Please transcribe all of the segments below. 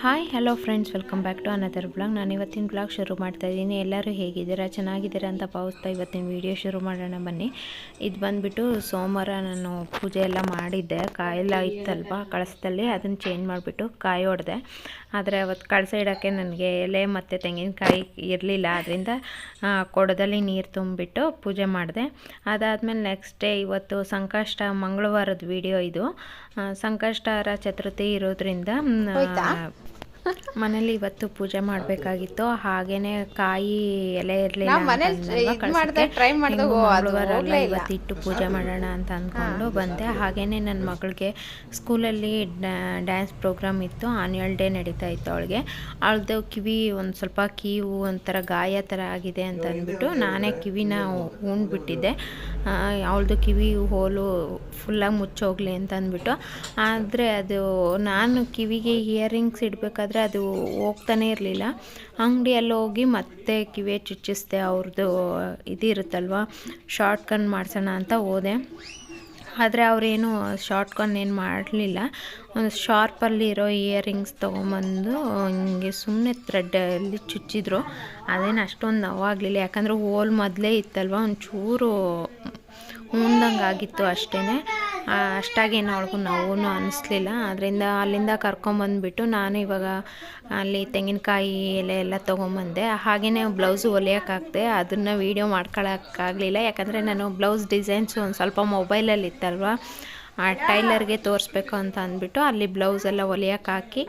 Hi hello friends welcome back to another blog ನಾನು ಇವತ್ತಿನ blog ಶುರು ಮಾಡ್ತಾ ಇದ್ದೀನಿ. ಎಲ್ಲರೂ ಹೇಗಿದ್ದೀರಾ? ಚೆನ್ನಾಗಿದ್ದೀರಾ ಅಂತ ಭಾವಿಸ್ತಾ ಇವತ್ತಿನ ವಿಡಿಯೋ ಶುರು ಮಾಡೋಣ ಬನ್ನಿ. ಇದು ಬಂದುಬಿಟ್ಟು ಸೋಮವಾರ ನಾನು ಪೂಜೆ ಎಲ್ಲ ಮಾಡಿದ್ದೆ. ಕಾಯೆಲ್ಲ ಇತ್ತಲ್ವ ಕಳಸದಲ್ಲಿ ಅದನ್ನು ಚೇಂಜ್ ಮಾಡಿಬಿಟ್ಟು ಕಾಯಿ ಹೊಡೆದೆ ಆದರೆ ಅವತ್ತು ಕಳಸ ಇಡೋಕ್ಕೆ ನನಗೆ ಎಲೆ ಮತ್ತು ತೆಂಗಿನಕಾಯಿ ಇರಲಿಲ್ಲ. ಅದರಿಂದ ಕೊಡದಲ್ಲಿ ನೀರು ತುಂಬಿಟ್ಟು ಪೂಜೆ ಮಾಡಿದೆ. ಅದಾದಮೇಲೆ ನೆಕ್ಸ್ಟ್ ಡೇ ಇವತ್ತು ಸಂಕಷ್ಟ ಮಂಗಳವಾರದ ವಿಡಿಯೋ ಇದು. ಸಂಕಷ್ಟರ ಚತುರ್ಥಿ ಇರೋದ್ರಿಂದ ಮನೇಲಿ ಇವತ್ತು ಪೂಜೆ ಮಾಡಬೇಕಾಗಿತ್ತು. ಹಾಗೇನೆ ಕಾಯಿ ಎಲೆ ಇರಲಿಲ್ಲ ಇವತ್ತು ಇಟ್ಟು ಪೂಜೆ ಮಾಡೋಣ ಅಂತ ಅಂದ್ಕೊಂಡು ಬಂದೆ. ಹಾಗೇನೆ ನನ್ನ ಮಗಳಿಗೆ ಸ್ಕೂಲಲ್ಲಿ ಡ್ಯಾನ್ಸ್ ಪ್ರೋಗ್ರಾಮ್ ಇತ್ತು. ಆನ್ಯುವಲ್ ಡೇ ನಡೀತಾ ಇತ್ತು ಅವಳಿಗೆ. ಅವಳದು ಕಿವಿ ಒಂದು ಸ್ವಲ್ಪ ಕೀವು ಒಂಥರ ಗಾಯ ಥರ ಆಗಿದೆ ಅಂತ ಅಂದ್ಬಿಟ್ಟು ನಾನೇ ಕಿವಿನ ಉಣ್ಬಿಟ್ಟಿದ್ದೆ ಅವಳದು ಕಿವಿ ಹೋಲು ಫುಲ್ಲಾಗಿ ಮುಚ್ಚೋಗ್ಲಿ ಅಂತ ಅಂದ್ಬಿಟ್ಟು. ಆದರೆ ಅದು ನಾನು ಕಿವಿಗೆ ಇಯರಿಂಗ್ಸ್ ಇಡಬೇಕಾದ್ರೆ ಅದು ಹೋಗ್ತಾನೆ ಇರಲಿಲ್ಲ. ಅಂಗಡಿಯಲ್ಲಿ ಹೋಗಿ ಮತ್ತೆ ಕಿವಿ ಚುಚ್ಚಿಸ್ದೆ ಅವ್ರದ್ದು ಇದಿರುತ್ತಲ್ವ ಶಾರ್ಟ್ ಕನ್ ಮಾಡಿಸೋಣ ಅಂತ ಹೋದೆ. ಆದರೆ ಅವರೇನು ಶಾರ್ಟ್ ಕನ್ ಏನು ಮಾಡಲಿಲ್ಲ. ಒಂದು ಶಾರ್ಪಲ್ಲಿ ಇರೋ ಇಯರಿಂಗ್ಸ್ ತೊಗೊಂಬಂದು ಹಿಂಗೆ ಸುಮ್ಮನೆ ಥ್ರೆಡ್ಡಲ್ಲಿ ಚುಚ್ಚಿದ್ರು. ಅದೇನು ಅಷ್ಟೊಂದು ನೋವಾಗಲಿಲ್ಲ. ಯಾಕಂದರೆ ಹೋಲ್ ಮೊದಲೇ ಇತ್ತಲ್ವ? ಒಂಚೂರು ಉಣ್ದಂಗೆ ಆಗಿತ್ತು ಅಷ್ಟೇ ಅಷ್ಟಾಗೇನು ಅವಳಿಗೂ ನೋವು ಅನ್ನಿಸ್ಲಿಲ್ಲ ಅದರಿಂದ ಅಲ್ಲಿಂದ ಕರ್ಕೊಂಬಂದ್ಬಿಟ್ಟು ನಾನು ಇವಾಗ, ಅಲ್ಲಿ ತೆಂಗಿನಕಾಯಿ ಎಲೆ ಎಲ್ಲ ತೊಗೊಂಬಂದೆ. ಹಾಗೆಯೇ ಬ್ಲೌಸು ಹೊಲಿಯೋಕ್ಕಾಗ್ದೆ, ಅದನ್ನು ವೀಡಿಯೋ ಮಾಡ್ಕೊಳಕ್ಕಾಗಲಿಲ್ಲ. ಯಾಕಂದರೆ ನಾನು ಬ್ಲೌಸ್ ಡಿಸೈನ್ಸು ಒಂದು ಸ್ವಲ್ಪ ಮೊಬೈಲಲ್ಲಿ ಇತ್ತಲ್ವಾ, ಆ ಟೈಲರ್ಗೆ ತೋರಿಸ್ಬೇಕು ಅಂತ ಅಂದ್ಬಿಟ್ಟು ಅಲ್ಲಿ ಬ್ಲೌಸ್ ಎಲ್ಲ ಹೊಲಿಯೋಕೆ ಹಾಕಿ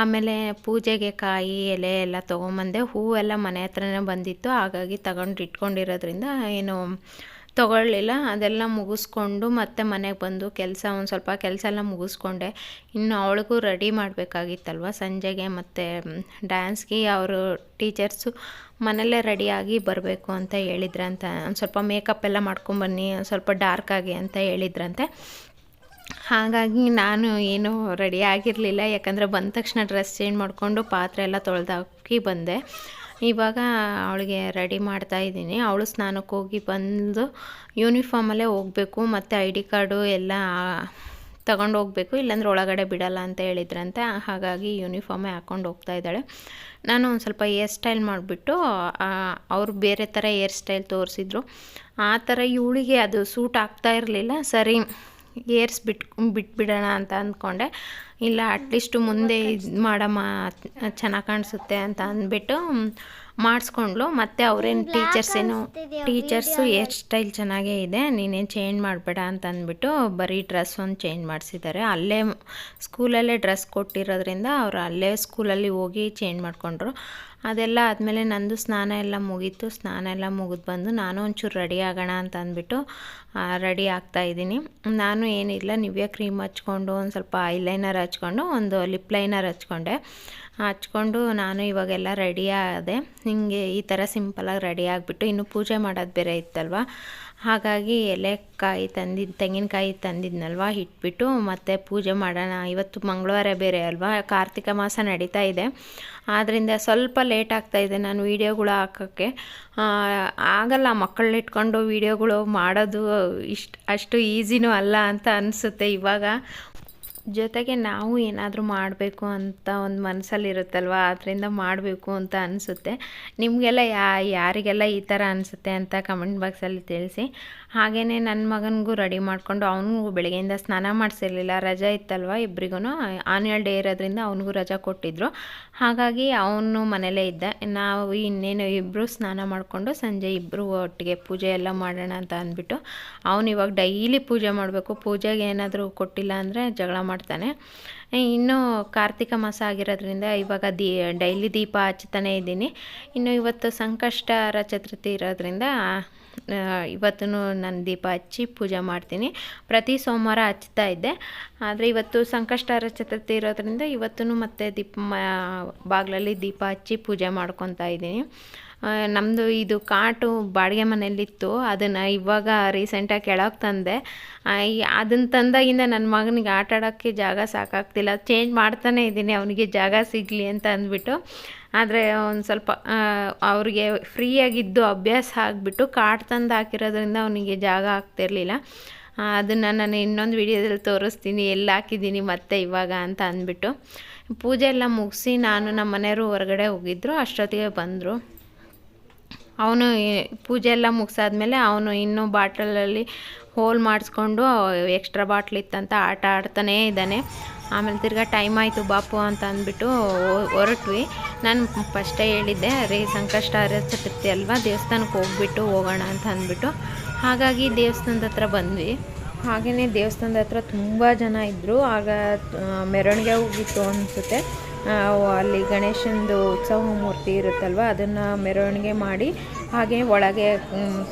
ಆಮೇಲೆ ಪೂಜೆಗೆ ಕಾಯಿ, ಎಲೆ ಎಲ್ಲ ತೊಗೊಂಬಂದೆ. ಹೂವೆಲ್ಲ ಮನೆ ಹತ್ರನೇ ಬಂದಿತ್ತು. ಹಾಗಾಗಿ ತಗೊಂಡು ಇಟ್ಕೊಂಡಿರೋದ್ರಿಂದ ಏನು ತೊಗೊಳ್ಳಿಲ್ಲ, ಅದೆಲ್ಲ ಮುಗಿಸ್ಕೊಂಡು ಮತ್ತೆ ಮನೆಗೆ ಬಂದು ಕೆಲಸ, ಒಂದು ಸ್ವಲ್ಪ ಕೆಲಸ ಎಲ್ಲ ಮುಗಿಸ್ಕೊಂಡೆ. ಇನ್ನು ಅವಳಿಗೂ ರೆಡಿ ಮಾಡಬೇಕಾಗಿತ್ತಲ್ವ ಸಂಜೆಗೆ ಮತ್ತು ಡ್ಯಾನ್ಸ್ಗೆ ಅವರು ಟೀಚರ್ಸು ಮನೆಯಲ್ಲೇ ರೆಡಿಯಾಗಿ ಬರಬೇಕು ಅಂತ ಹೇಳಿದ್ರಂತೆ, ಒಂದು ಸ್ವಲ್ಪ ಮೇಕಪ್ ಎಲ್ಲ ಮಾಡ್ಕೊಂಬನ್ನಿ ಒಂದು ಸ್ವಲ್ಪ ಡಾರ್ಕ್ ಆಗಿ ಅಂತ ಹೇಳಿದ್ರಂತೆ. ಹಾಗಾಗಿ ನಾನು ಏನು ರೆಡಿ ಆಗಿರಲಿಲ್ಲ, ಯಾಕಂದರೆ ಬಂದ ತಕ್ಷಣ ಡ್ರೆಸ್ ಚೇಂಜ್ ಮಾಡಿಕೊಂಡು ಪಾತ್ರೆ ಎಲ್ಲ ತೊಳೆದಾಕಿ ಬಂದೆ. ಇವಾಗ ಅವಳಿಗೆ ರೆಡಿ ಮಾಡ್ತಾ ಇದ್ದೀನಿ. ಅವಳು ಸ್ನಾನಕ್ಕೆ ಹೋಗಿ ಬಂದು ಯೂನಿಫಾರ್ಮಲ್ಲೇ ಹೋಗಬೇಕು, ಮತ್ತು ಐ ಡಿ ಕಾರ್ಡು ಎಲ್ಲ ತಗೊಂಡು ಹೋಗಬೇಕು. ಇಲ್ಲಾಂದ್ರೆ ಒಳಗಡೆ ಬಿಡಲ್ಲ ಅಂತ ಹೇಳಿದ್ರಂತೆ. ಹಾಗಾಗಿ ಯೂನಿಫಾರ್ಮೇ ಹಾಕ್ಕೊಂಡು ಹೋಗ್ತಾ ಇದ್ದಾಳೆ. ನಾನು ಒಂದು ಸ್ವಲ್ಪ ಹೇರ್ ಸ್ಟೈಲ್ ಮಾಡಿಬಿಟ್ಟು ಅವರು ಬೇರೆ ಥರ ಹೇರ್ ಸ್ಟೈಲ್ ತೋರಿಸಿದ್ರು. ಆ ಥರ ಇವಳಿಗೆ ಅದು ಸೂಟ್ ಆಗ್ತಾ ಇರಲಿಲ್ಲ. ಸರಿ ಏರ್ಸ್ ಬಿಟ್ ಬಿಟ್ಬಿಡೋಣ ಅಂತ ಅಂದ್ಕೊಂಡೆ. ಇಲ್ಲ ಅಟ್ಲೀಸ್ಟು ಮುಂದೆ ಇದು ಮಾಡಮ್ಮ ಚೆನ್ನಾಗಿ ಕಾಣಿಸುತ್ತೆ ಅಂತ ಅಂದ್ಬಿಟ್ಟು ಮಾಡಿಸ್ಕೊಂಡ್ಲು ಮತ್ತು ಅವ್ರೇನು ಟೀಚರ್ಸ್ ಏನು ಟೀಚರ್ಸು ಹೇರ್ ಸ್ಟೈಲ್ ಚೆನ್ನಾಗೇ ಇದೆ ನೀನೇನು ಚೇಂಜ್ ಮಾಡಬೇಡ ಅಂತ ಅಂದ್ಬಿಟ್ಟು ಬರೀ ಡ್ರೆಸ್ ಒಂದು ಚೇಂಜ್ ಮಾಡಿಸಿದ್ದಾರೆ. ಅಲ್ಲೇ ಸ್ಕೂಲಲ್ಲೇ ಡ್ರೆಸ್ ಕೊಟ್ಟಿರೋದ್ರಿಂದ ಅವರು ಅಲ್ಲೇ ಸ್ಕೂಲಲ್ಲಿ ಹೋಗಿ ಚೇಂಜ್ ಮಾಡಿಕೊಂಡ್ರು. ಅದೆಲ್ಲ ಆದಮೇಲೆ ನಂದು ಸ್ನಾನ ಎಲ್ಲ ಮುಗೀತು. ಸ್ನಾನ ಎಲ್ಲ ಮುಗಿದು ಬಂದು ನಾನು ಒಂಚೂರು ರೆಡಿ ಆಗೋಣ ಅಂತ ಅಂದ್ಬಿಟ್ಟು ರೆಡಿ ಆಗ್ತಾ ಇದ್ದೀನಿ. ನಾನು ಏನಿಲ್ಲ, ನಿವ್ಯ ಕ್ರೀಮ್ ಹಚ್ಕೊಂಡು, ಒಂದು ಸ್ವಲ್ಪ ಐಲೈನರ್ ಹಚ್ಕೊಂಡು, ಒಂದು ಲಿಪ್ ಲೈನರ್ ಹಚ್ಕೊಂಡೆ. ಹಚ್ಕೊಂಡು ನಾನು ಇವಾಗೆಲ್ಲ ರೆಡಿ ಆದೆ. ಹಿಂಗೆ ಈ ಥರ ಸಿಂಪಲಾಗಿ ರೆಡಿ ಆಗಿಬಿಟ್ಟು ಇನ್ನು ಪೂಜೆ ಮಾಡೋದು ಬೇರೆ ಇತ್ತಲ್ವ? ಹಾಗಾಗಿ ಎಲೆಕಾಯಿ ತಂದಿದ್ದು ತೆಂಗಿನಕಾಯಿ ತಂದಿದ್ನಲ್ವ? ಇಟ್ಬಿಟ್ಟು ಮತ್ತೆ ಪೂಜೆ ಮಾಡೋಣ. ಇವತ್ತು ಮಂಗಳವಾರ ಬೇರೆ ಅಲ್ವಾ? ಕಾರ್ತಿಕ ಮಾಸ ನಡೀತಾ ಇದೆ. ಆದ್ದರಿಂದ ಸ್ವಲ್ಪ ಲೇಟ್ ಆಗ್ತಾ ಇದೆ ನಾನು ವೀಡಿಯೋಗಳು ಹಾಕೋಕ್ಕೆ. ಆಗಲ್ಲ, ಮಕ್ಕಳನ್ನ ಇಟ್ಕೊಂಡು ವೀಡಿಯೋಗಳು ಮಾಡೋದು ಇಷ್ಟು, ಅಷ್ಟು ಈಸಿನೂ ಅಲ್ಲ ಅಂತ ಅನಿಸುತ್ತೆ ಇವಾಗ. ಜೊತೆಗೆ ನಾವು ಏನಾದರೂ ಮಾಡಬೇಕು ಅಂತ ಒಂದು ಮನಸ್ಸಲ್ಲಿ ಇರುತ್ತಲ್ವ? ಅದರಿಂದ ಮಾಡಬೇಕು ಅಂತ ಅನಿಸುತ್ತೆ. ನಿಮಗೆಲ್ಲ ಯಾ, ಯಾರಿಗೆಲ್ಲ ಈ ಥರ ಅನಿಸುತ್ತೆ ಅಂತ ಕಮೆಂಟ್ ಬಾಕ್ಸಲ್ಲಿ ತಿಳಿಸಿ. ಹಾಗೆಯೇ ನನ್ನ ಮಗನಿಗೂ ರೆಡಿ ಮಾಡಿಕೊಂಡು ಅವನಿಗೂ ಬೆಳಗ್ಗೆಯಿಂದ ಸ್ನಾನ ಮಾಡಿಸಿರ್ಲಿಲ್ಲ. ರಜಾ ಇತ್ತಲ್ವ ಇಬ್ಬರಿಗೂ ಆನ್ಯುವಲ್ ಡೇ ಇರೋದ್ರಿಂದ ಅವನಿಗೂ ರಜಾ ಕೊಟ್ಟಿದ್ರು. ಹಾಗಾಗಿ ಅವನು ಮನೇಲೇ ಇದ್ದ. ನಾವು ಇನ್ನೇನು ಇಬ್ಬರು ಸ್ನಾನ ಮಾಡಿಕೊಂಡು ಸಂಜೆ ಇಬ್ಬರು ಒಟ್ಟಿಗೆ ಪೂಜೆ ಎಲ್ಲ ಮಾಡೋಣ ಅಂತ ಅಂದ್ಬಿಟ್ಟು ಅವನು ಇವಾಗ ಡೈಲಿ ಪೂಜೆ ಮಾಡಬೇಕು. ಪೂಜೆಗೆ ಏನಾದರೂ ಕೊಟ್ಟಿಲ್ಲ ಅಂದರೆ ಜಗಳ ಮಾಡ್ತಾನೆ. ಇನ್ನು ಕಾರ್ತಿಕ ಮಾಸ ಆಗಿರೋದ್ರಿಂದ ಇವಾಗ ದೀ, ಡೈಲಿ ದೀಪ ಹಚ್ತಾನೇ ಇದ್ದೀನಿ. ಇನ್ನು ಇವತ್ತು ಸಂಕಷ್ಟರ ಚತುರ್ಥಿ ಇರೋದ್ರಿಂದ ಇವತ್ತು ನಾನು ದೀಪ ಹಚ್ಚಿ ಪೂಜೆ ಮಾಡ್ತೀನಿ. ಪ್ರತಿ ಸೋಮವಾರ ಹಚ್ತಾ ಇದ್ದೆ. ಆದರೆ ಇವತ್ತು ಸಂಕಷ್ಟಹರ ಚತುರ್ಥಿ ಇರೋದ್ರಿಂದ ಇವತ್ತು ಮತ್ತೆ ದೀಪ ಬಾಗಿಲಲ್ಲಿ ದೀಪ ಹಚ್ಚಿ ಪೂಜೆ ಮಾಡ್ಕೊತಾ ಇದ್ದೀನಿ. ನಮ್ಮದು ಇದು ಕಾಟು ಬಾಡಿಗೆ ಮನೆಯಲ್ಲಿತ್ತು. ಅದನ್ನು ಇವಾಗ ರೀಸೆಂಟಾಗಿ ಕೆಳಗೆ ತಂದೆ. ಅದನ್ನು ತಂದಾಗಿಂದ ನನ್ನ ಮಗನಿಗೆ ಆಟ ಆಡೋಕ್ಕೆ ಜಾಗ ಸಾಕಾಗ್ತಿಲ್ಲ. ಚೇಂಜ್ ಮಾಡ್ತಾನೆ ಇದ್ದೀನಿ, ಅವನಿಗೆ ಜಾಗ ಸಿಗಲಿ ಅಂತ ಅಂದ್ಬಿಟ್ಟು. ಆದರೆ ಒಂದು ಸ್ವಲ್ಪ ಅವ್ರಿಗೆ ಫ್ರೀಯಾಗಿದ್ದು ಅಭ್ಯಾಸ ಆಗಿಬಿಟ್ಟು ಕಾಟ್ ತಂದು ಹಾಕಿರೋದ್ರಿಂದ ಅವನಿಗೆ ಜಾಗ ಆಗ್ತಿರಲಿಲ್ಲ. ಅದನ್ನು ನಾನು ಇನ್ನೊಂದು ವಿಡಿಯೋದಲ್ಲಿ ತೋರಿಸ್ತೀನಿ, ಎಲ್ಲಿ ಹಾಕಿದ್ದೀನಿ ಮತ್ತೆ ಇವಾಗ ಅಂತ ಅಂದ್ಬಿಟ್ಟು. ಪೂಜೆ ಎಲ್ಲ ಮುಗಿಸಿ ನಾನು ನಮ್ಮ ಮನೆಯವರು ಹೊರಗಡೆ ಹೋಗಿದ್ರು, ಅಷ್ಟೊತ್ತಿಗೆ ಬಂದರು. ಅವನು ಪೂಜೆ ಎಲ್ಲ ಮುಗಿಸಾದ್ಮೇಲೆ ಅವನು ಇನ್ನೂ ಬಾಟಲಲ್ಲಿ ಹೋಲ್ ಮಾಡಿಸ್ಕೊಂಡು ಎಕ್ಸ್ಟ್ರಾ ಬಾಟ್ಲ್ ಇತ್ತಂತ ಆಟ ಆಡ್ತಾನೇ ಇದ್ದಾನೆ. ಆಮೇಲೆ ತಿರ್ಗಾ ಟೈಮ್ ಆಯಿತು ಬಾಪು ಅಂತ ಅಂದ್ಬಿಟ್ಟು ಹೊರಟ್ವಿ. ನಾನು ಫಸ್ಟೇ ಹೇಳಿದ್ದೆ ರೀ ಸಂಕಷ್ಟ ಚತುರ್ಥಿ ಅಲ್ವಾ? ದೇವಸ್ಥಾನಕ್ಕೆ ಹೋಗ್ಬಿಟ್ಟು ಹೋಗೋಣ ಅಂತ ಅಂದ್ಬಿಟ್ಟು. ಹಾಗಾಗಿ ದೇವಸ್ಥಾನದ ಹತ್ರ ಬಂದ್ವಿ. ಹಾಗೆಯೇ ದೇವಸ್ಥಾನದ ಹತ್ರ ತುಂಬ ಜನ ಇದ್ದರು ಆಗ ಮೆರವಣಿಗೆ ಹೋಗಿತ್ತು ಅನಿಸುತ್ತೆ. ಅಲ್ಲಿ ಗಣೇಶನದು ಉತ್ಸವ ಮೂರ್ತಿ ಇರುತ್ತಲ್ವ, ಅದನ್ನು ಮೆರವಣಿಗೆ ಮಾಡಿ ಹಾಗೆ ಒಳಗೆ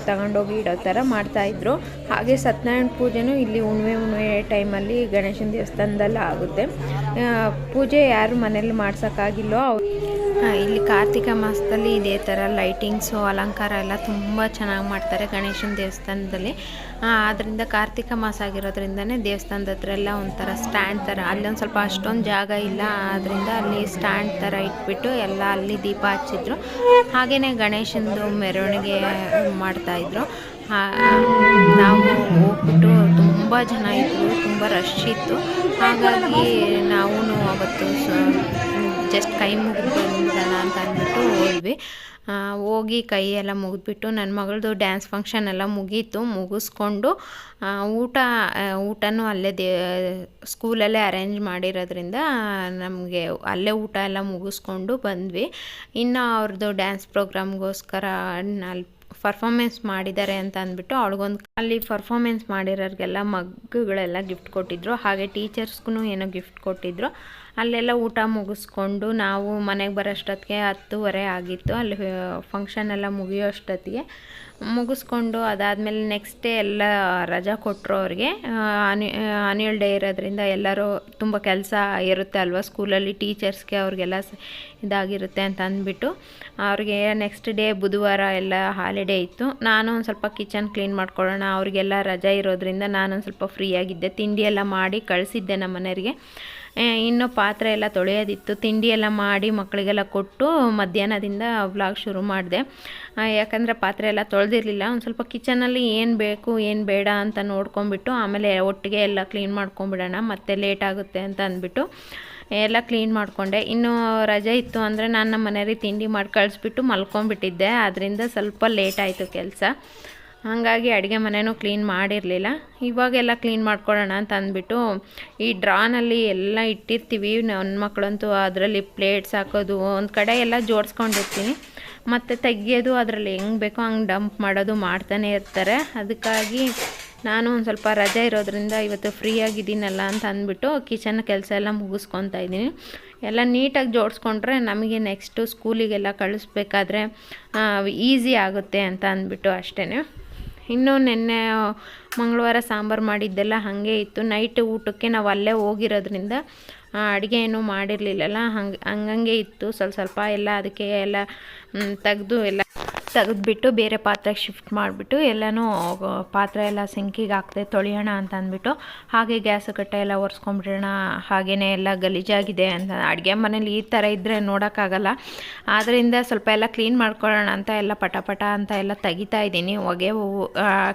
ತಗೊಂಡೋಗಿ ಇಡೋ ಥರ ಮಾಡ್ತಾಯಿದ್ರು ಹಾಗೆ ಸತ್ಯನಾರಾಯಣ ಪೂಜೆನೂ ಇಲ್ಲಿ ಹುಣ್ಣಿಮೆ ಹುಣ್ಣಿಮೆ ಟೈಮಲ್ಲಿ ಗಣೇಶನ ದೇವಸ್ಥಾನದಲ್ಲಿ ಆಗುತ್ತೆ. ಪೂಜೆ ಯಾರು ಮನೇಲಿ ಮಾಡ್ಸೋಕ್ಕಾಗಿಲ್ಲೋ ಅವ್ರು ಇಲ್ಲಿ ಕಾರ್ತಿಕ ಮಾಸದಲ್ಲಿ ಇದೇ ಥರ ಲೈಟಿಂಗ್ಸು ಅಲಂಕಾರ ಎಲ್ಲ ತುಂಬ ಚೆನ್ನಾಗಿ ಮಾಡ್ತಾರೆ ಗಣೇಶನ ದೇವಸ್ಥಾನದಲ್ಲಿ. ಆದ್ದರಿಂದ ಕಾರ್ತಿಕ ಮಾಸ ಆಗಿರೋದ್ರಿಂದನೇ ದೇವಸ್ಥಾನದ ಹತ್ರ ಎಲ್ಲ ಒಂಥರ ಸ್ಟ್ಯಾಂಡ್ ಥರ ಅಲ್ಲೊಂದು ಸ್ವಲ್ಪ ಅಷ್ಟೊಂದು ಜಾಗ ಇಲ್ಲ ಆದ್ದರಿಂದ ಅಲ್ಲಿ ಸ್ಟ್ಯಾಂಡ್ ಥರ ಇಟ್ಬಿಟ್ಟು ಎಲ್ಲ ಅಲ್ಲಿ ದೀಪ ಹಚ್ಚಿದ್ರು. ಹಾಗೆಯೇ ಗಣೇಶನದು ಮೆರವಣಿಗೆ ಮಾಡ್ತಾಯಿದ್ರು ನಾವು ಹೋಗ್ಬಿಟ್ಟು ತುಂಬ ಜನ ಇದ್ದರು ತುಂಬ ರಶ್ ಇತ್ತು. ಹಾಗಾಗಿ ನಾವು ಸೊ ಜಸ್ಟ್ ಕೈ ಮುಗಿದು ಅಂತ ಅಂದ್ಬಿಟ್ಟು ಹೋದ್ವಿ. ಹೋಗಿ ಕೈ ಎಲ್ಲ ಮುಗಿದ್ಬಿಟ್ಟು ನನ್ನ ಮಗಳದು ಡ್ಯಾನ್ಸ್ ಫಂಕ್ಷನ್ ಎಲ್ಲ ಮುಗೀತು, ಮುಗಿಸ್ಕೊಂಡು ಊಟ ಊಟನೂ ಅಲ್ಲೇ ದೇ ಸ್ಕೂಲಲ್ಲೇ ಅರೇಂಜ್ ಮಾಡಿರೋದ್ರಿಂದ ನಮಗೆ ಅಲ್ಲೇ ಊಟ ಎಲ್ಲ ಮುಗಿಸ್ಕೊಂಡು ಬಂದ್ವಿ. ಇನ್ನು ಅವ್ರದ್ದು ಡ್ಯಾನ್ಸ್ ಪ್ರೋಗ್ರಾಮ್ಗೋಸ್ಕರ ಅಲ್ಲಿ ಪರ್ಫಾಮೆನ್ಸ್ ಮಾಡಿದ್ದಾರೆ ಅಂತ ಅಂದ್ಬಿಟ್ಟು ಅವಳಿಗೊಂದು ಅಲ್ಲಿ ಪರ್ಫಾಮೆನ್ಸ್ ಮಾಡಿರೋರಿಗೆಲ್ಲ ಮಗ್ಗುಗಳೆಲ್ಲ ಗಿಫ್ಟ್ ಕೊಟ್ಟಿದ್ರು. ಹಾಗೆ ಟೀಚರ್ಸ್ಗೂ ಏನೋ ಗಿಫ್ಟ್ ಕೊಟ್ಟಿದ್ರು. ಅಲ್ಲೆಲ್ಲ ಊಟ ಮುಗಿಸ್ಕೊಂಡು ನಾವು ಮನೆಗೆ ಬರೋಷ್ಟೊತ್ತಿಗೆ ಹತ್ತುವರೆ ಆಗಿತ್ತು. ಅಲ್ಲಿ ಫಂಕ್ಷನ್ ಎಲ್ಲ ಮುಗಿಯೋ ಅಷ್ಟೊತ್ತಿಗೆ ಮುಗಿಸ್ಕೊಂಡು ಅದಾದಮೇಲೆ ನೆಕ್ಸ್ಟ್ ಡೇ ಎಲ್ಲ ರಜಾ ಕೊಟ್ಟರು ಅವ್ರಿಗೆ. ಆನ್ಯುವಲ್ ಡೇ ಇರೋದ್ರಿಂದ ಎಲ್ಲರೂ ತುಂಬ ಕೆಲಸ ಇರುತ್ತೆ ಅಲ್ವಾ ಸ್ಕೂಲಲ್ಲಿ ಟೀಚರ್ಸ್ಗೆ ಅವ್ರಿಗೆಲ್ಲ ಇದಾಗಿರುತ್ತೆ ಅಂತ ಅಂದ್ಬಿಟ್ಟು ಅವ್ರಿಗೆ ನೆಕ್ಸ್ಟ್ ಡೇ ಬುಧವಾರ ಎಲ್ಲ ಹಾಲಿಡೇ ಇತ್ತು. ನಾನು ಒಂದು ಸ್ವಲ್ಪ ಕಿಚನ್ ಕ್ಲೀನ್ ಮಾಡ್ಕೊಳ್ಳೋಣ, ಅವ್ರಿಗೆಲ್ಲ ರಜಾ ಇರೋದ್ರಿಂದ ನಾನೊಂದು ಸ್ವಲ್ಪ ಫ್ರೀ ಆಗಿದ್ದೆ. ತಿಂಡಿ ಎಲ್ಲ ಮಾಡಿ ಕಳಿಸಿದ್ದೆ ನಮ್ಮ ಮನೆಯವರಿಗೆ ಇನ್ನು ಪಾತ್ರೆ ಎಲ್ಲ ತೊಳೆಯೋದಿತ್ತು. ತಿಂಡಿ ಎಲ್ಲ ಮಾಡಿ ಮಕ್ಕಳಿಗೆಲ್ಲ ಕೊಟ್ಟು ಮಧ್ಯಾಹ್ನದಿಂದ ವ್ಲಾಗ್ ಶುರು ಮಾಡಿದೆ. ಯಾಕಂದರೆ ಪಾತ್ರೆ ಎಲ್ಲ ತೊಳೆದಿರಲಿಲ್ಲ. ಒಂದು ಸ್ವಲ್ಪ ಕಿಚನಲ್ಲಿ ಏನು ಬೇಕು, ಏನು ಬೇಡ ಅಂತ ನೋಡ್ಕೊಂಬಿಟ್ಟು ಆಮೇಲೆ ಒಟ್ಟಿಗೆ ಎಲ್ಲ ಕ್ಲೀನ್ ಮಾಡ್ಕೊಂಬಿಡೋಣ ಮತ್ತೆ ಲೇಟ್ ಆಗುತ್ತೆ ಅಂತ ಅಂದ್ಬಿಟ್ಟು ಎಲ್ಲ ಕ್ಲೀನ್ ಮಾಡಿಕೊಂಡೆ. ಇನ್ನು ರಜೆ ಇತ್ತು ಅಂದರೆ ನಾನು ನಮ್ಮ ಮನೆಯವ್ರಿಗೆ ತಿಂಡಿ ಮಾಡಿ ಕಳಿಸ್ಬಿಟ್ಟು ಮಲ್ಕೊಂಬಿಟ್ಟಿದ್ದೆ ಅದರಿಂದ ಸ್ವಲ್ಪ ಲೇಟ್ ಆಯಿತು ಕೆಲಸ. ಹಾಗಾಗಿ ಅಡುಗೆ ಮನೆಯೂ ಕ್ಲೀನ್ ಮಾಡಿರಲಿಲ್ಲ. ಇವಾಗೆಲ್ಲ ಕ್ಲೀನ್ ಮಾಡ್ಕೊಳ್ಳೋಣ ಅಂತ ಅಂದ್ಬಿಟ್ಟು ಈ ಡ್ರಾನಲ್ಲಿ ಎಲ್ಲ ಇಟ್ಟಿರ್ತೀವಿ. ನನ್ನ ಮಕ್ಕಳಂತೂ ಅದರಲ್ಲಿ ಪ್ಲೇಟ್ಸ್ ಹಾಕೋದು, ಒಂದು ಕಡೆ ಎಲ್ಲ ಜೋಡಿಸ್ಕೊಂಡಿರ್ತೀನಿ. ಮತ್ತು ತೆಗಿಯೋದು ಅದರಲ್ಲಿ ಹೆಂಗೆ ಬೇಕೋ ಹಂಗೆ ಡಂಪ್ ಮಾಡೋದು ಮಾಡ್ತಾನೆ ಇರ್ತಾರೆ. ಅದಕ್ಕಾಗಿ ನಾನು ಒಂದು ಸ್ವಲ್ಪ ರಜೆ ಇರೋದ್ರಿಂದ ಇವತ್ತು ಫ್ರೀ ಆಗಿದ್ದೀನಲ್ಲ ಅಂತ ಅಂದ್ಬಿಟ್ಟು ಕಿಚನ್ ಕೆಲಸ ಎಲ್ಲ ಮುಗಿಸ್ಕೊತಾ ಇದ್ದೀನಿ. ಎಲ್ಲ ನೀಟಾಗಿ ಜೋಡಿಸ್ಕೊಂಡ್ರೆ ನಮಗೆ ನೆಕ್ಸ್ಟು ಸ್ಕೂಲಿಗೆಲ್ಲ ಕಳಿಸ್ಬೇಕಾದ್ರೆ ಈಸಿ ಆಗುತ್ತೆ ಅಂತ ಅಂದ್ಬಿಟ್ಟು ಅಷ್ಟೇ ಇನ್ನು ನೆನ್ನೆ ಮಂಗಳವಾರ ಸಾಂಬಾರು ಮಾಡಿದ್ದೆಲ್ಲ ಹಾಗೆ ಇತ್ತು. ನೈಟ್ ಊಟಕ್ಕೆ ನಾವು ಅಲ್ಲೇ ಹೋಗಿರೋದ್ರಿಂದ ಅಡುಗೆ ಏನೂ ಮಾಡಿರಲಿಲ್ಲಲ್ಲ. ಹಂಗೆ, ಹಂಗಂಗೆ ಇತ್ತು. ಸ್ವಲ್ಪ ಸ್ವಲ್ಪ ಎಲ್ಲ ಅದಕ್ಕೆ ಎಲ್ಲ ತೆಗೆದು ಎಲ್ಲ ತೆಗೆದ್ಬಿಟ್ಟು ಬೇರೆ ಪಾತ್ರೆಗೆ ಶಿಫ್ಟ್ ಮಾಡಿಬಿಟ್ಟು ಎಲ್ಲನೂ ಪಾತ್ರೆ ಎಲ್ಲ ಸಿಂಕಿಗೆ ಹಾಕ್ದೆ ತೊಳೆಯೋಣ ಅಂತ ಅಂದ್ಬಿಟ್ಟು ಹಾಗೆ ಗ್ಯಾಸ್ ಕಟ್ಟೆ ಎಲ್ಲ ಒರೆಸ್ಕೊಂಡ್ಬಿಡೋಣ ಹಾಗೆಯೇ ಎಲ್ಲ ಗಲೀಜಾಗಿದೆ ಅಂತ. ಅಡುಗೆ ಮನೇಲಿ ಈ ಥರ ಇದ್ದರೆ ನೋಡೋಕ್ಕಾಗಲ್ಲ. ಆದ್ದರಿಂದ ಸ್ವಲ್ಪ ಎಲ್ಲ ಕ್ಲೀನ್ ಮಾಡ್ಕೊಳ್ಳೋಣ ಅಂತ ಎಲ್ಲ ಪಟಪಟ ಪಟ ಅಂತ ಎಲ್ಲ ತೆಗಿತಾ ಇದ್ದೀನಿ. ಹೊಗೆ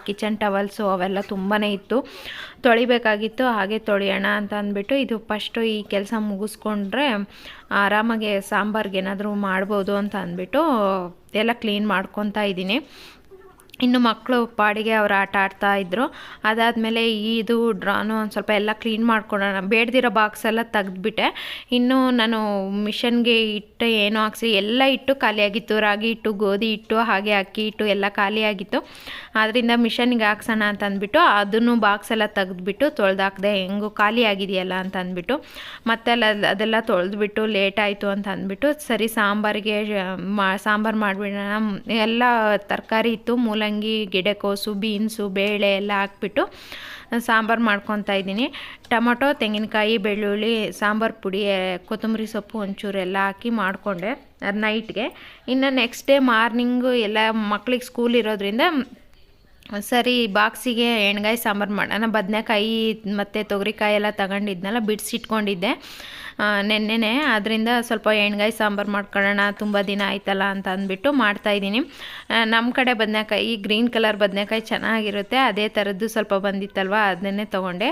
ಕಿಚನ್ ಟವಲ್ಸು ಅವೆಲ್ಲ ತುಂಬಾ ಇತ್ತು. ತೊಳಿಬೇಕಾಗಿತ್ತು, ಹಾಗೆ ತೊಳೆಯೋಣ ಅಂತ ಅಂದ್ಬಿಟ್ಟು ಇದು ಫಸ್ಟು ಈ ಕೆಲಸ ಮುಗಿಸ್ಕೊಂಡ್ರೆ ಆರಾಮಾಗಿ ಸಾಂಬಾರ್ಗೆ ಏನಾದರೂ ಮಾಡ್ಬೋದು ಅಂತ ಅಂದ್ಬಿಟ್ಟು ಎಲ್ಲ ಕ್ಲೀನ್ ಮಾಡ್ಕೊತಾ ಇದ್ದೀನಿ. ಇನ್ನು ಮಕ್ಕಳು ಪಾಡಿಗೆ ಅವ್ರು ಆಟ ಆಡ್ತಾ ಇದ್ರು. ಅದಾದಮೇಲೆ ಇದು ಡ್ರಾನು ಒಂದು ಸ್ವಲ್ಪ ಎಲ್ಲ ಕ್ಲೀನ್ ಮಾಡ್ಕೊಳ್ಳೋಣ ಬೇಡದಿರೋ ಬಾಕ್ಸ್ ಎಲ್ಲ ತೆಗೆದುಬಿಟ್ಟೆ. ಇನ್ನು ನಾನು ಮಿಷನ್ಗೆ ಇಟ್ಟು ಏನೂ ಹಾಕ್ಸಿ, ಎಲ್ಲ ಇಟ್ಟು ಖಾಲಿಯಾಗಿತ್ತು. ರಾಗಿ ಇಟ್ಟು, ಗೋಧಿ ಇಟ್ಟು, ಹಾಗೆ ಅಕ್ಕಿ ಇಟ್ಟು ಎಲ್ಲ ಖಾಲಿಯಾಗಿತ್ತು. ಆದ್ದರಿಂದ ಮಿಷನ್ಗೆ ಹಾಕ್ಸೋಣ ಅಂತ ಅಂದ್ಬಿಟ್ಟು ಅದನ್ನು ಬಾಕ್ಸ್ ಎಲ್ಲ ತೆಗೆದ್ಬಿಟ್ಟು ತೊಳೆದಾಕ್ದೆ. ಹೆಂಗೂ ಖಾಲಿ ಆಗಿದೆಯಲ್ಲ ಅಂತ ಅಂದ್ಬಿಟ್ಟು, ಮತ್ತೆ ಅದೆಲ್ಲ ತೊಳೆದ್ಬಿಟ್ಟು ಲೇಟ್ ಆಯಿತು ಅಂತ ಅಂದ್ಬಿಟ್ಟು ಸರಿ ಸಾಂಬಾರಿಗೆ, ಮಾ, ಸಾಂಬಾರು ಮಾಡಿಬಿಡೋಣ. ಎಲ್ಲ ತರಕಾರಿ ಇತ್ತು ಮೂಲಂಗಿ ಗಿಡಕೋಸು ಬೀನ್ಸು, ಬೇಳೆ ಎಲ್ಲ ಹಾಕ್ಬಿಟ್ಟು ಸಾಂಬಾರು ಮಾಡ್ಕೊತಾ ಇದ್ದೀನಿ. ಟೊಮೊಟೊ, ತೆಂಗಿನಕಾಯಿ, ಬೆಳ್ಳುಳ್ಳಿ, ಸಾಂಬಾರು ಪುಡಿ ಕೊತ್ತಂಬರಿ ಸೊಪ್ಪು ಒಂಚೂರು ಎಲ್ಲ ಹಾಕಿ ಮಾಡಿಕೊಂಡೆ ನೈಟ್ಗೆ. ಇನ್ನು ನೆಕ್ಸ್ಟ್ ಡೇ ಮಾರ್ನಿಂಗು ಎಲ್ಲ ಮಕ್ಳಿಗೆ ಸ್ಕೂಲ್ ಇರೋದ್ರಿಂದ ಸರಿ ಬಾಕ್ಸಿಗೆ ಎಣ್ಗಾಯಿ ಸಾಂಬಾರು ಮಾಡೋಣ ಬದನೆಕಾಯಿ ಮತ್ತು ತೊಗರಿಕಾಯಿ ಎಲ್ಲ ತಗೊಂಡಿದ್ನಲ್ಲ, ಬಿಡಿಸಿಟ್ಕೊಂಡಿದ್ದೆ. ನೆನ್ನೆನೆ ಅದರಿಂದ ಸ್ವಲ್ಪ ಎಣ್ಗಾಯಿ ಸಾಂಬಾರು ಮಾಡ್ಕೊಳ್ಳೋಣ, ತುಂಬ ದಿನ ಆಯ್ತಲ್ಲ ಅಂತ ಅಂದ್ಬಿಟ್ಟು ಮಾಡ್ತಾಯಿದ್ದೀನಿ ನಮ್ಮ ಕಡೆ ಬದನೆಕಾಯಿ ಗ್ರೀನ್ ಕಲರ್ ಬದನೆಕಾಯಿ ಚೆನ್ನಾಗಿರುತ್ತೆ. ಅದೇ ಥರದ್ದು ಸ್ವಲ್ಪ ಬಂದಿತ್ತಲ್ವ, ಅದನ್ನೇ ತೊಗೊಂಡೆ.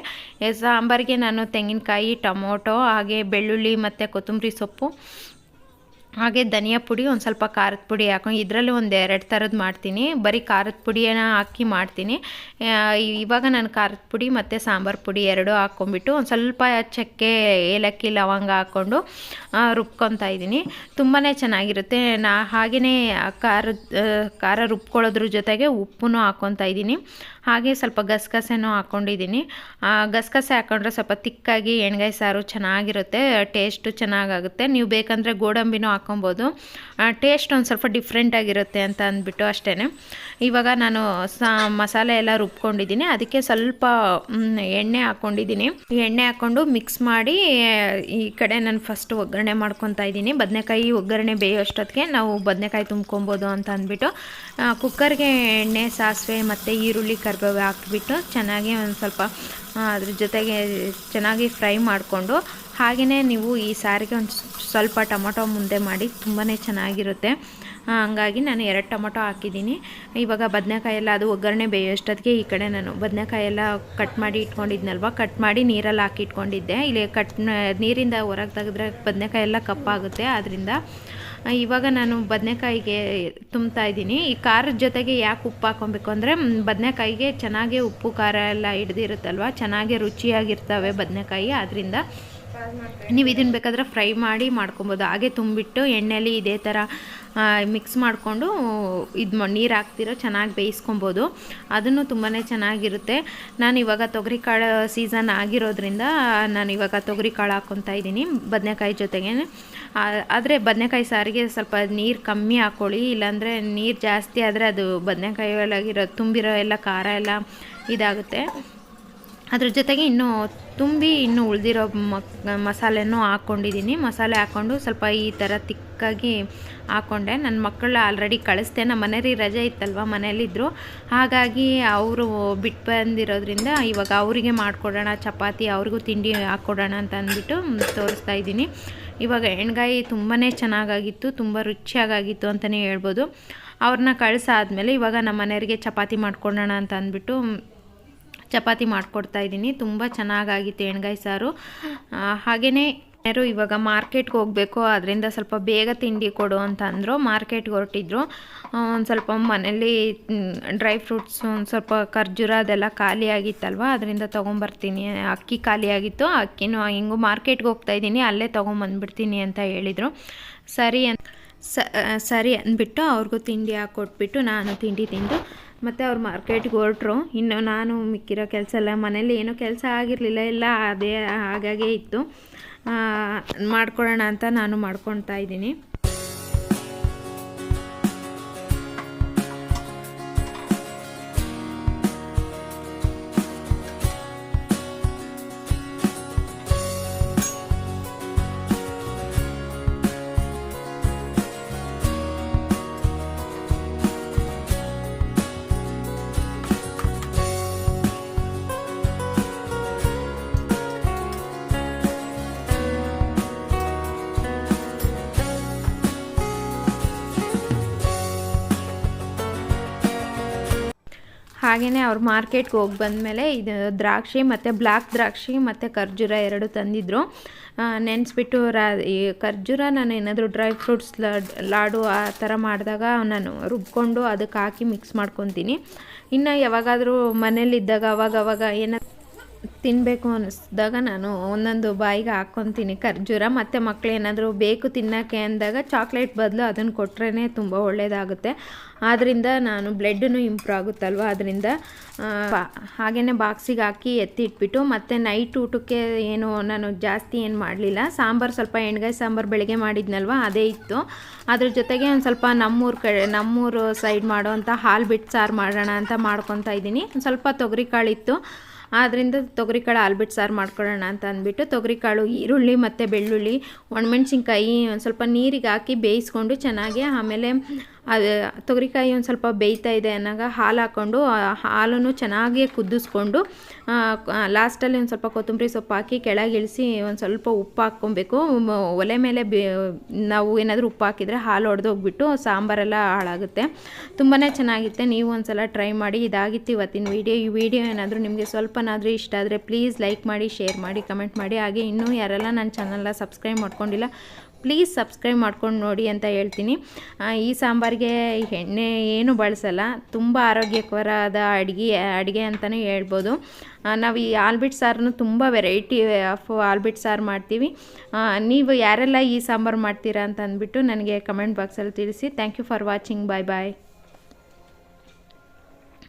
ಸಾಂಬಾರಿಗೆ ನಾನು ತೆಂಗಿನಕಾಯಿ, ಟೊಮೊಟೊ, ಹಾಗೆ ಬೆಳ್ಳುಳ್ಳಿ ಮತ್ತು ಕೊತ್ತಂಬರಿ ಸೊಪ್ಪು ಹಾಗೆ ಧನಿಯಾ ಪುಡಿ, ಒಂದು ಸ್ವಲ್ಪ ಖಾರದ ಪುಡಿ ಹಾಕೊಂಡು ಇದರಲ್ಲಿ ಒಂದು ಎರಡು ಥರದ್ದು ಮಾಡ್ತೀನಿ. ಬರೀ ಖಾರದ ಪುಡಿಯನ್ನು ಹಾಕಿ ಮಾಡ್ತೀನಿ. ಇವಾಗ ನಾನು ಖಾರದ ಪುಡಿ ಮತ್ತು ಸಾಂಬಾರು ಪುಡಿ ಎರಡೂ ಹಾಕ್ಕೊಂಬಿಟ್ಟು ಒಂದು ಸ್ವಲ್ಪ ಚಕ್ಕೆ, ಏಲಕ್ಕಿ, ಲವಂಗ ಹಾಕ್ಕೊಂಡು ರುಬ್ಕೊತಾ ಇದ್ದೀನಿ. ತುಂಬಾ ಚೆನ್ನಾಗಿರುತ್ತೆ. ನಾ ಹಾಗೆಯೇ ಖಾರದ ಖಾರ ರುಬ್ಕೊಳ್ಳೋದ್ರ ಜೊತೆಗೆ ಉಪ್ಪು ಹಾಕ್ಕೊತಾ ಇದ್ದೀನಿ. ಹಾಗೆ ಸ್ವಲ್ಪ ಗಸಗಸೆನೂ ಹಾಕ್ಕೊಂಡಿದ್ದೀನಿ ಗಸಗಸೆ ಹಾಕ್ಕೊಂಡ್ರೆ ಸ್ವಲ್ಪ ತಿಕ್ಕಾಗಿ ಎಣ್ಗಾಯಿ ಸಾರು ಚೆನ್ನಾಗಿರುತ್ತೆ, ಟೇಸ್ಟು ಚೆನ್ನಾಗಾಗುತ್ತೆ. ನೀವು ಬೇಕಂದರೆ ಗೋಡಂಬಿನೂ ಹಾಕ್ಕೊಬೋದು ಟೇಸ್ಟ್ ಒಂದು ಸ್ವಲ್ಪ ಡಿಫ್ರೆಂಟಾಗಿರುತ್ತೆ ಅಂತ ಅಂದ್ಬಿಟ್ಟು ಅಷ್ಟೇ ಇವಾಗ ನಾನು ಸಾ, ಮಸಾಲೆ ಎಲ್ಲ ರುಬ್ಕೊಂಡಿದ್ದೀನಿ. ಅದಕ್ಕೆ ಸ್ವಲ್ಪ ಎಣ್ಣೆ ಹಾಕ್ಕೊಂಡಿದ್ದೀನಿ ಎಣ್ಣೆ ಹಾಕ್ಕೊಂಡು ಮಿಕ್ಸ್ ಮಾಡಿ, ಈ ಕಡೆ ನಾನು ಫಸ್ಟ್ ಒಗ್ಗರಣೆ ಮಾಡ್ಕೊತಾ ಇದ್ದೀನಿ. ಬದನೆಕಾಯಿ ಒಗ್ಗರಣೆ ಬೇಯೋ ಅಷ್ಟೊತ್ತಿಗೆ ನಾವು ಬದನೆಕಾಯಿ ತುಂಬ್ಕೊಬೋದು ಅಂತ ಅಂದ್ಬಿಟ್ಟು ಕುಕ್ಕರ್ಗೆ ಎಣ್ಣೆ, ಸಾಸಿವೆ ಮತ್ತು ಈರುಳ್ಳಿ ಕರಿಬೇವು ಹಾಕ್ಬಿಟ್ಟು ಚೆನ್ನಾಗಿ ಒಂದು ಸ್ವಲ್ಪ ಅದ್ರ ಜೊತೆಗೆ ಚೆನ್ನಾಗಿ ಫ್ರೈ ಮಾಡಿಕೊಂಡು ಹಾಗೆಯೇ ನೀವು ಈ ಸಾರಿಗೆ ಒಂದು ಸ್ವಲ್ಪ ಟೊಮೊಟೊ ಮುಂದೆ ಮಾಡಿ ತುಂಬಾ ಚೆನ್ನಾಗಿರುತ್ತೆ. ಹಂಗಾಗಿ ನಾನು ಎರಡು ಟೊಮೊಟೊ ಹಾಕಿದ್ದೀನಿ. ಇವಾಗ ಬದನೆಕಾಯಿ ಎಲ್ಲ ಅದು ಒಗ್ಗರಣೆ ಬೇಯೋಷ್ಟೊತ್ತಿಗೆ ಈ ಕಡೆ ನಾನು ಬದನೆಕಾಯಿ ಎಲ್ಲ ಕಟ್ ಮಾಡಿ ಇಟ್ಕೊಂಡಿದ್ನಲ್ವ, ಕಟ್ ಮಾಡಿ ನೀರಲ್ಲಿ ಹಾಕಿ ಇಟ್ಕೊಂಡಿದ್ದೆ. ಇಲ್ಲಿ ಕಟ್ ನೀರಿಂದ ಹೊರಗೆ ತೆಗೆದ್ರೆ ಬದನೆಕಾಯಿ ಎಲ್ಲ ಕಪ್ಪಾಗುತ್ತೆ. ಆದ್ದರಿಂದ ಇವಾಗ ನಾನು ಬದನೆಕಾಯಿಗೆ ತುಂಬ್ತಾ ಇದ್ದೀನಿ. ಈ ಖಾರದ ಜೊತೆಗೆ ಯಾಕೆ ಉಪ್ಪು ಹಾಕೊಬೇಕು ಅಂದರೆ ಬದನೆಕಾಯಿಗೆ ಚೆನ್ನಾಗಿ ಉಪ್ಪು, ಖಾರ ಎಲ್ಲ ಹಿಡ್ದಿರುತ್ತಲ್ವ? ಚೆನ್ನಾಗಿ ರುಚಿಯಾಗಿರ್ತವೆ ಬದನೆಕಾಯಿ. ಆದ್ದರಿಂದ ನೀವು ಇದನ್ನು ಬೇಕಾದ್ರೆ ಫ್ರೈ ಮಾಡಿ ಮಾಡ್ಕೊಬೋದು. ಹಾಗೆ ತುಂಬಿಟ್ಟು ಎಣ್ಣೆಲಿ ಇದೇ ಥರ ಮಿಕ್ಸ್ ಮಾಡಿಕೊಂಡು ಇದು ನೀರು ಹಾಕ್ತಿರೋ ಚೆನ್ನಾಗಿ ಬೇಯಿಸ್ಕೊಬೋದು. ಅದನ್ನು ತುಂಬಾ ಚೆನ್ನಾಗಿರುತ್ತೆ. ನಾನು ಇವಾಗ ತೊಗರಿ ಕಾಳು ಸೀಸನ್ ಆಗಿರೋದ್ರಿಂದ, ನಾನು ಇವಾಗ ತೊಗರಿ ಕಾಳು ಹಾಕ್ಕೊತಾ ಇದ್ದೀನಿ ಬದನೆಕಾಯಿ ಜೊತೆಗೆ ಆದರೆ ಬದನೆಕಾಯಿ ಸಾರಿಗೆ ಸ್ವಲ್ಪ ನೀರು ಕಮ್ಮಿ ಹಾಕ್ಕೊಳ್ಳಿ ಇಲ್ಲಾಂದರೆ ನೀರು ಜಾಸ್ತಿ ಆದರೆ ಅದು ಬದನೆಕಾಯಿ ಒಳಗಿರೋ, ತುಂಬಿರೋ ಎಲ್ಲ ಖಾರ ಎಲ್ಲ ಇದಾಗುತ್ತೆ. ಅದ್ರ ಜೊತೆಗೆ ಇನ್ನೂ ತುಂಬಿ ಇನ್ನೂ ಉಳಿದಿರೋ ಮಸಾಲೆನೂ ಹಾಕ್ಕೊಂಡಿದ್ದೀನಿ ಮಸಾಲೆ ಹಾಕ್ಕೊಂಡು ಸ್ವಲ್ಪ ಈ ಥರ ತಿಕ್ಕಾಗಿ ಹಾಕ್ಕೊಂಡೆ ನನ್ನ ಮಕ್ಕಳು ಆಲ್ರೆಡಿ ಕಳಿಸ್ದೆ. ನಮ್ಮ ಮನೇಲಿ ರಜೆ ಇತ್ತಲ್ವ ಮನೇಲಿದ್ದರು ಹಾಗಾಗಿ ಅವರು ಬಿಟ್ಟು ಬಂದಿರೋದ್ರಿಂದ ಇವಾಗ ಅವರಿಗೆ ಮಾಡಿಕೊಡೋಣ, ಚಪಾತಿ ಅವ್ರಿಗೂ ತಿಂಡಿ ಹಾಕ್ಕೊಡೋಣ ಅಂತ ಅಂದ್ಬಿಟ್ಟು ತೋರಿಸ್ತಾ ಇದ್ದೀನಿ. ಇವಾಗ ಎಣ್ಗಾಯಿ ತುಂಬಾ ಚೆನ್ನಾಗಾಗಿತ್ತು, ತುಂಬ ರುಚಿಯಾಗಿತ್ತು ಅಂತಲೇ ಹೇಳ್ಬೋದು. ಅವ್ರನ್ನ ಕಳಿಸಾದ್ಮೇಲೆ ಇವಾಗ ನಮ್ಮ ಮನೆಯವರಿಗೆ ಚಪಾತಿ ಮಾಡ್ಕೊಡೋಣ ಅಂತ ಅಂದ್ಬಿಟ್ಟು ಚಪಾತಿ ಮಾಡಿಕೊಡ್ತಾ ಇದ್ದೀನಿ. ತುಂಬ ಚೆನ್ನಾಗಾಗಿತ್ತು ಎಣ್ಗಾಯಿ ಸಾರು. ಹಾಗೆಯೇ ಯಾರು ಇವಾಗ ಮಾರ್ಕೆಟ್ಗೆ ಹೋಗಬೇಕು ಅದರಿಂದ ಸ್ವಲ್ಪ ಬೇಗ ತಿಂಡಿ ಕೊಡು ಅಂತ ಅಂದರು, ಮಾರ್ಕೆಟ್ಗೆ ಹೊರಟಿದ್ರು. ಒಂದು ಸ್ವಲ್ಪ ಮನೇಲಿ ಡ್ರೈ ಫ್ರೂಟ್ಸ್, ಒಂದು ಸ್ವಲ್ಪ ಖರ್ಜೂರ ಅದೆಲ್ಲ ಖಾಲಿ ಆಗಿತ್ತಲ್ವ ಅದರಿಂದ ತೊಗೊಂಬರ್ತೀನಿ. ಅಕ್ಕಿ ಖಾಲಿ ಆಗಿತ್ತು, ಅಕ್ಕಿನೂ ಹಿಂಗೂ ಮಾರ್ಕೆಟ್ಗೆ ಹೋಗ್ತಾ ಇದ್ದೀನಿ, ಅಲ್ಲೇ ತೊಗೊಂಬಂದ್ಬಿಡ್ತೀನಿ ಅಂತ ಹೇಳಿದರು. ಸರಿ ಅಂತ ಸರಿ ಅಂದ್ಬಿಟ್ಟು ಅವ್ರಿಗೂ ತಿಂಡಿ ಹಾಕಿ ಕೊಟ್ಬಿಟ್ಟು ನಾನು ತಿಂಡಿ ತಿಂದು ಮತ್ತು ಅವ್ರು ಮಾರ್ಕೆಟ್ಗೆ ಹೊರಟ್ರು. ಇನ್ನು ನಾನು ಮಿಕ್ಕಿರೋ ಕೆಲಸ ಎಲ್ಲ ಮನೇಲಿ ಏನೂ ಕೆಲಸ ಆಗಿರಲಿಲ್ಲ, ಎಲ್ಲ ಅದೇ ಹಾಗಾಗೇ ಇತ್ತು. ಮಾಡ್ಕೊಳ್ಳೋಣ ಅಂತ ನಾನು ಮಾಡ್ಕೊತಾ ಇದ್ದೀನಿ. ಹಾಗೆಯೇ ಅವ್ರು ಮಾರ್ಕೆಟ್ಗೆ ಹೋಗಿ ಬಂದಮೇಲೆ ಇದು ದ್ರಾಕ್ಷಿ ಮತ್ತು ಬ್ಲ್ಯಾಕ್ ದ್ರಾಕ್ಷಿ ಮತ್ತು ಖರ್ಜೂರ ಎರಡು ತಂದಿದ್ದರು ನೆನೆಸ್ಬಿಟ್ಟು ರಾ, ಈ ಖರ್ಜೂರ ನಾನು ಏನಾದರೂ ಡ್ರೈ ಫ್ರೂಟ್ಸ್ ಲಾಡು ಆ ಥರ ಮಾಡಿದಾಗ ನಾನು ರುಬ್ಕೊಂಡು ಅದಕ್ಕೆ ಹಾಕಿ ಮಿಕ್ಸ್ ಮಾಡ್ಕೊತೀನಿ. ಇನ್ನು ಯಾವಾಗಾದರೂ ಮನೇಲಿದ್ದಾಗ ಅವಾಗವಾಗ ಅವಾಗ ಏನಾದ್ರು ತಿನ್ನಬೇಕು ಅನ್ನಿಸ್ದಾಗ ನಾನು ಒಂದೊಂದು ಬಾಯಿಗೆ ಹಾಕ್ಕೊತೀನಿ. ಖರ್ಜೂರ ಮತ್ತು ಮಕ್ಕಳು ಏನಾದರೂ ಬೇಕು ತಿನ್ನೋಕ್ಕೆ ಅಂದಾಗ ಚಾಕ್ಲೇಟ್ ಬದಲು ಅದನ್ನು ಕೊಟ್ರೇ ತುಂಬ ಒಳ್ಳೆಯದಾಗುತ್ತೆ ಆದ್ದರಿಂದ ನಾನು ಬ್ಲಡ್ಡೂ ಇಂಪ್ರೂವ್ ಆಗುತ್ತಲ್ವ? ಅದರಿಂದ ಹಾಗೇ ಬಾಕ್ಸಿಗೆ ಹಾಕಿ ಎತ್ತಿ ಇಟ್ಬಿಟ್ಟು ಮತ್ತು ನೈಟ್ ಊಟಕ್ಕೆ ಏನು ನಾನು ಜಾಸ್ತಿ ಏನು ಮಾಡಲಿಲ್ಲ. ಸಾಂಬಾರು ಸ್ವಲ್ಪ ಎಣ್ಗಾಯಿ ಸಾಂಬಾರು ಬೆಳಗ್ಗೆ ಮಾಡಿದ್ನಲ್ವ? ಅದೇ ಇತ್ತು. ಅದ್ರ ಜೊತೆಗೆ ಒಂದು ಸ್ವಲ್ಪ ನಮ್ಮೂರು ಕಡೆ, ನಮ್ಮೂರು ಸೈಡ್ ಮಾಡೋವಂಥ ಹಾಲು ಬಿಟ್ಟು ಸಾರು ಮಾಡೋಣ ಅಂತ ಮಾಡ್ಕೊತಾ ಇದ್ದೀನಿ. ಸ್ವಲ್ಪ ತೊಗರಿ ಕಾಳಿತ್ತು. ಆದ್ದರಿಂದ ತೊಗರಿಕಾಳು ಆಲ್ಬಿಟ್ಟು ಸಾರು ಮಾಡ್ಕೊಳ್ಳೋಣ ಅಂತ ಅಂದ್ಬಿಟ್ಟು ತೊಗರಿಕಾಳು, ಈರುಳ್ಳಿ ಮತ್ತು ಬೆಳ್ಳುಳ್ಳಿ, ಒಣಮೆಣ್ಸಿನ್ಕಾಯಿ ಒಂದು ಸ್ವಲ್ಪ ನೀರಿಗೆ ಹಾಕಿ ಬೇಯಿಸ್ಕೊಂಡು ಚೆನ್ನಾಗಿ ಆಮೇಲೆ ಅದು ತೊಗರಿಕಾಯಿ ಒಂದು ಸ್ವಲ್ಪ ಬೇಯ್ತಾ ಇದೆ ಅನ್ನಾಗ ಹಾಲು ಹಾಕ್ಕೊಂಡು ಹಾಲನ್ನು ಚೆನ್ನಾಗಿ ಕುದಿಸ್ಕೊಂಡು ಲಾಸ್ಟಲ್ಲಿ ಒಂದು ಸ್ವಲ್ಪ ಕೊತ್ತಂಬರಿ ಸೊಪ್ಪು ಹಾಕಿ ಕೆಳಗೆ ಇಳಿಸಿ ಒಂದು ಸ್ವಲ್ಪ ಉಪ್ಪು ಹಾಕ್ಕೊಬೇಕು. ಒಲೆ ಮೇಲೆ ನಾವು ಏನಾದರೂ ಉಪ್ಪು ಹಾಕಿದರೆ ಹಾಲು ಒಡೆದೋಗ್ಬಿಟ್ಟು ಸಾಂಬಾರೆಲ್ಲ ಹಾಳಾಗುತ್ತೆ. ತುಂಬಾ ಚೆನ್ನಾಗಿತ್ತೆ. ನೀವು ಒಂದ್ಸಲ ಟ್ರೈ ಮಾಡಿ. ಇದಾಗಿತ್ತು ಇವತ್ತಿನ ವೀಡಿಯೋ. ಈ ವಿಡಿಯೋ ಏನಾದರೂ ನಿಮಗೆ ಸ್ವಲ್ಪನಾದರೂ ಇಷ್ಟ ಆದರೆ ಪ್ಲೀಸ್ ಲೈಕ್ ಮಾಡಿ, ಶೇರ್ ಮಾಡಿ, ಕಮೆಂಟ್ ಮಾಡಿ. ಹಾಗೆ ಇನ್ನೂ ಯಾರೆಲ್ಲ ನನ್ನ ಚಾನಲ್ನ ಸಬ್ಸ್ಕ್ರೈಬ್ ಮಾಡ್ಕೊಂಡಿಲ್ಲ ಪ್ಲೀಸ್ ಸಬ್ಸ್ಕ್ರೈಬ್ ಮಾಡ್ಕೊಂಡು ನೋಡಿ ಅಂತ ಹೇಳ್ತೀನಿ. ಈ ಸಾಂಬಾರಿಗೆ ಎಣ್ಣೆ ಏನು ಬಳಸಲ್ಲ, ತುಂಬ ಆರೋಗ್ಯಕರವಾದ ಅಡುಗೆ ಅಡುಗೆ ಅಂತಲೇ ಹೇಳ್ಬೋದು. ನಾವು ಈ ಆಲ್ಬಿಟ್ ಸಾರನ್ನು ತುಂಬ ವೆರೈಟಿ ಆಫ್ ಆಲ್ಬಿಟ್ ಸಾರು ಮಾಡ್ತೀವಿ. ನೀವು ಯಾರೆಲ್ಲ ಈ ಸಾಂಬಾರು ಮಾಡ್ತೀರಾ ಅಂತ ಅಂದ್ಬಿಟ್ಟು ನನಗೆ ಕಮೆಂಟ್ ಬಾಕ್ಸಲ್ಲಿ ತಿಳಿಸಿ. Thank you for watching bye bye